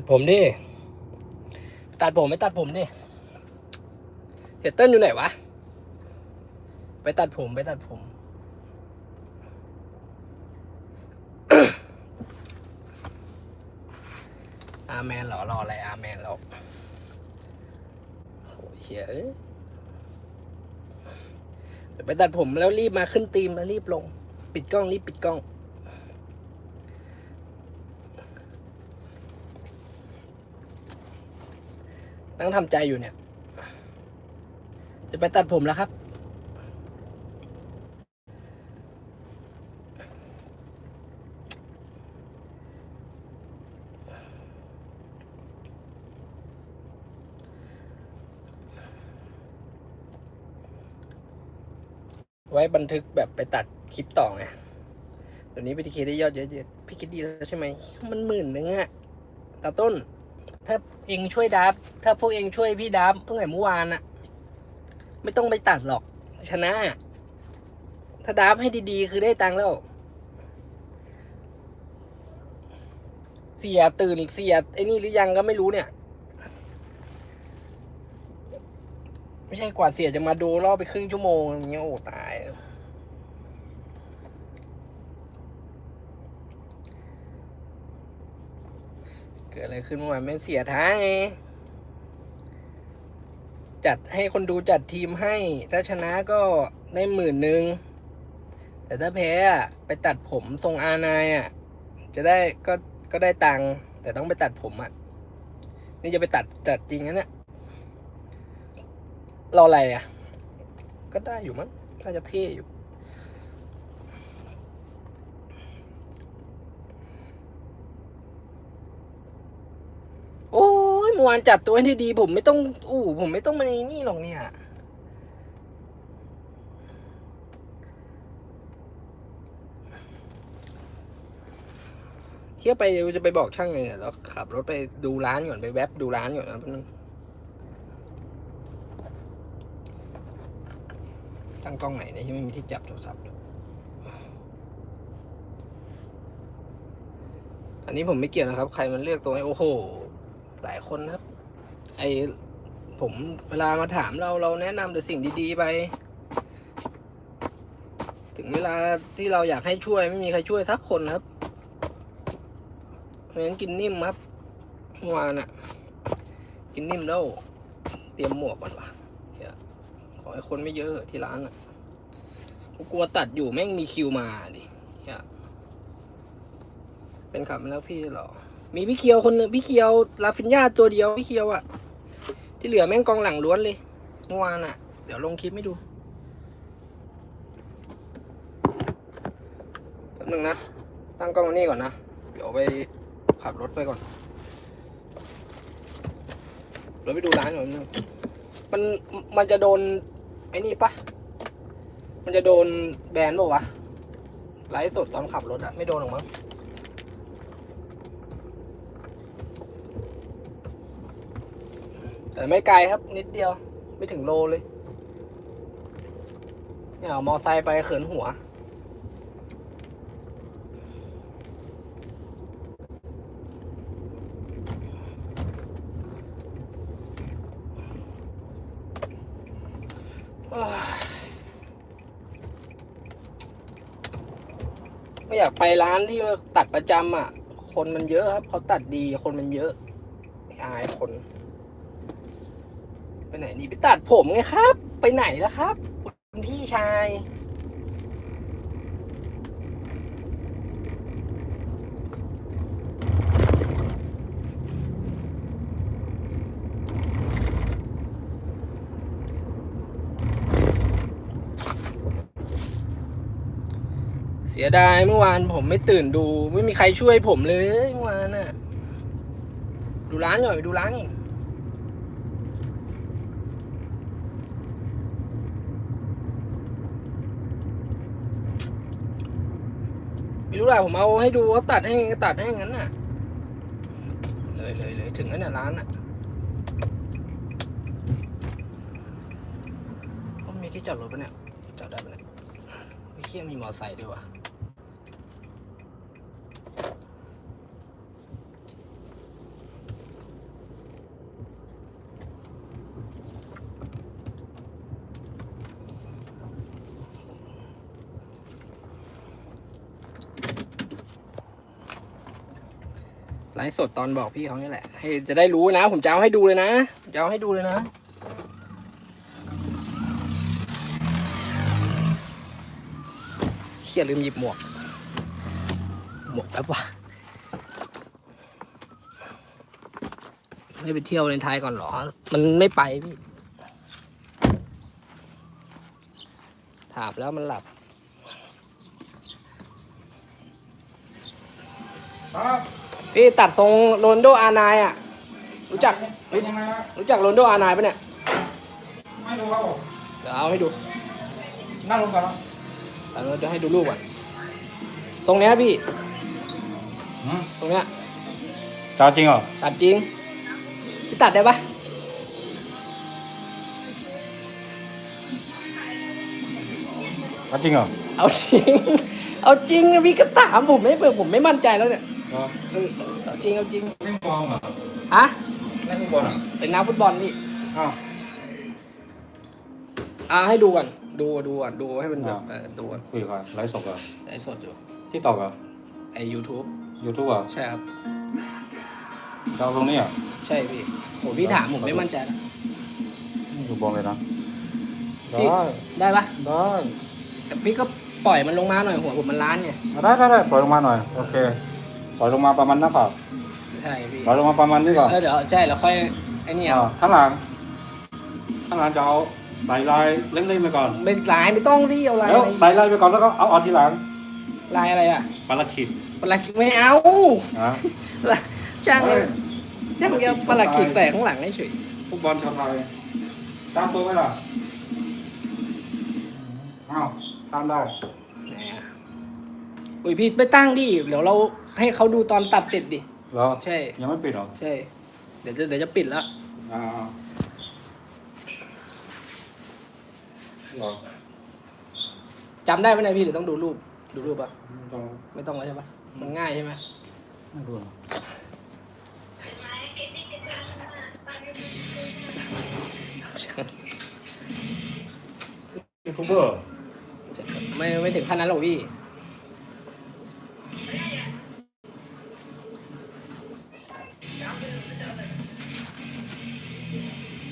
ดผมดิ ตัดผมไปตัดผมดิเสเติ้ลอยู่ไหนวะ ไปตัดผมไปตัดผม อาแมนหรอรออะไรอาแมนหรอโอ้เฮ้ยเอ้ยเดี๋ยไปตัดผมแล้วรีบมาขึ้นตีมแล้วรีบลง ปิดกล้องรีบปิดกล้อง นั่งทำใจอยู่เนี่ย จะไปตัดผมแล้วครับ ไว้บันทึกแบบไปตัดคลิปต่อไงเดี๋ยวนี้พีทีเคได้ยอดเยอะๆพี่คิดดีแล้วใช่ไหม มันหมื่นนึงอะตาต้น ถ้าเองช่วยดับ ถ้าพวกเองช่วยพี่ดับเพิ่งแต่เมื่อวานอะไม่ต้องไปตัดหรอก ชนะ ถ้าดับให้ดีๆ คือได้ตังค์แล้ว เสียตื่นเสียไอ้นี่หรือยังก็ไม่รู้เนี่ย ไม่ใช่กว่าเสียจะมาดูรอบไปครึ่งชั่วโมงอย่างเงี้ยโอ้ตาย กิดอะไรขึ้นเมื่อวานไม่เสียท้ายไงจัดให้คนดูจัดทีมให้ ถ้าชนะก็ได้หมื่นหนึ่ง แต่ถ้าแพ้อะไปตัดผมทรงอานายอะ จะได้ก็ก็ได้ตังค์แต่ต้องไปตัดผมอะ นี่จะไปตัดจัดจริงนะเนี่ยรออะไรอะ ก็ได้อยู่มั้งน่าจะเท่อยู่ โอ้ยเมื่อวานจัดตัวให้ดีๆผมไม่ต้องอู้ผมไม่ต้องมาในนี่หรอกเนี่ย เที่ยวไปจะไปบอกช่างไงเนี่ยแล้วขับรถไปดูร้านก่อนไปแวบดูร้านก่อนนะแป๊บนึงตั้งกล้องไหนเนี่ยที่ไม่มีที่จับโทรศัพท์อันนี้ผมไม่เกี่ยวนะครับ ใครมันเลือกตัวให้โอ้โห หลายคนครับ ไอผมเวลามาถามเราเราแนะนำแต่สิ่งดีๆไป ถึงเวลาที่เราอยากให้ช่วยไม่มีใครช่วยสักคนครับเพราะฉะนั้นกินนิ่มครับเมื่อวานอะกินนิ่มแล้ว เตรียมหมวกก่อนวะขอให้คนไม่เยอะที่ร้านอะกูกลัวตัดอยู่แม่งมีคิวมาดิเป็นขับมาแล้วพี่หรอ มีพี่เคียวคนนึงพี่เคียวลาฟินยาตัวเดียวพี่เคียวอะที่เหลือแม่งกองหลังล้วนเลยเมื่อวานอะเดี๋ยวลงคลิปให้ดูแป๊บนึงนะ ตั้งกล้องนนี้ก่อนนะ เดี๋ยวไปขับรถไปก่อนเดี๋ยวไปดูร้านก่อนนึงมันมันจะโดนไอ้นี่ปะมันจะโดนแบนป่าวะไลฟ์สดตอนขับรถอะไม่โดนหรอกมั้ง แต่ไม่ไกลครับนิดเดียว ไม่ถึงโลเลยเนี่ยมอไซค์ไปเขินหัว ไม่อยากไปร้านที่ตัดประจำอะ คนมันเยอะครับ เขาตัดดีคนมันเยอะอายคน ไปไหนนี่ไปตัดผมไงครับ ไปไหนแล้วครับ คุณพี่ชายเสียดายเมื่อวานผมไม่ตื่นดู ไม่มีใครช่วยผมเลยเมื่อวานน่ะ ดูร้านหน่อยไปดูร้านก่อน รู้ล่ะผมเอาให้ดูเขาตัดให้ตัดให้งั้นน่ะ เลยเลยเลยถึงแล้วเนี่ยร้านน่ะมันมีที่จอดรถปะเนี่ยจอดได้ปะเนี่ยไม่เคี่ยมีมอไซค์ด้วยวะ ลฟ์สดตอนบอกพี่เขานี่แหละ ให้จะได้รู้นะ ผมจะเอาให้ดูเลยนะจะเอาให้ดูเลยนะ เขียลืมหยิบหมวก หมวกแป๊บวะไม่ไปเที่ยวในไทยก่อนหรอ มันไม่ไปพี่ ถามแล้วมันหลับ ครับ พี่ตัดทรงโรนลโดอาร์ไนอะ รู้จักเป็นยังไงครับรู้จักโรนลโดอาร์ไนปะเนี่ย ไม่รู้ครับผมเดี๋ยวเอาให้ดูนั่งลงก่อนนะแต่เราจะให้ดูรูปก่อนทรงเนี้ยพี่อืมทรงเนี้ยจ้าจริงเหรอตัดจริง พี่ตัดได้ปะจ้าจริงเหรอ เอาจริง เอาจริงนะพี่ก็ถามผมไม่เปิดผมไม่มั่นใจแล้วเนี่ย เหรอเออเอาจริงเอาจริงเล่นบอลเหรอฮะเล่นฟุตบอลเหรอเป็นนักฟุตบอลพี่อ้าวอ่าให้ดูก่อนดูดูก่อนดูให้มันแบบอ่าเออดูก่อนคุยกับใครไลฟ์สดเหรอไลฟ์สดอยู่ที่ตอกเหรอไอยูทูบยูทูบเหรอใช่ครับจะเอาตรงนี้เหรอใช่พี่โหพี่ถามผมไม่มั่นใจแล้วอยู่บอลเลยนะพี่ได้ได้ปะได้แต่พี่ก็ปล่อยมันลงมาหน่อยหัวผมมันล้านไงอะได้ได้ได้ปล่อยลงมาหน่อยโอเค ปล่อยลงมาประมาณหน้าผากใช่พี่ปล่อยลงมาประมาณนี้ก่อนเออเดี๋ยวใช่แล้วค่อยไอ้นี่เอาอ่าข้างหลังข้างหลังจะเอาใส่ลายเล่นๆไปก่อนไม่ลายไม่ต้องพี่เอาลายแล้วอะไรใส่ลายไปก่อนแล้วก็เอาออกทีหลังลายอะไรอะปลาละขิดปลาคิกไม่เอานะจ้างเลยเฮ้ยจ้างเดียวปลาคิกใส่ข้างหลังเฉยฟุตบอลชาวไทยตามตัวไหมล่ะอ้าวตามได้ๆนะอุ้ยพี่ไม่ตั้งดิเดี๋ยวเรา ให้เขาดูตอนตัดเสร็จดิ เหรอใช่ ยังไม่ปิดเหรอใช่ เดี๋ยวจะเดี๋ยวจะปิดแล้ว อ่าเหรอจำได้ไหมเนยพี่หรือต้องดูรูป ดูรูปปะต้องไม่ต้องแล้วใช่ปะมันง่ายใช่ไหมไม่รู้เหรอยูทูบเบอร์ ไม่ไม่ถึงขั้นนั้นหรอกพี่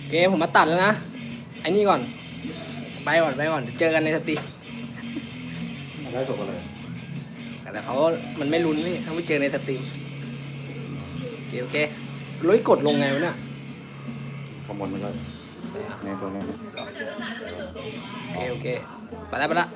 เคผมมาตัดแล้วนะไอ้นี่ก่อน ไปก่อนไปก่อนเดี๋ยวเจอกันในสตรีมได้จบอะไรแต่เขามันไม่ลุ้นนี่เขาไม่เจอในสตรีมโอเคโอเคลุยกดลงไงวะเนี่ยขโมยมันเลยในตัวนี้โอเคโอเคไปแล้วไปแล้ว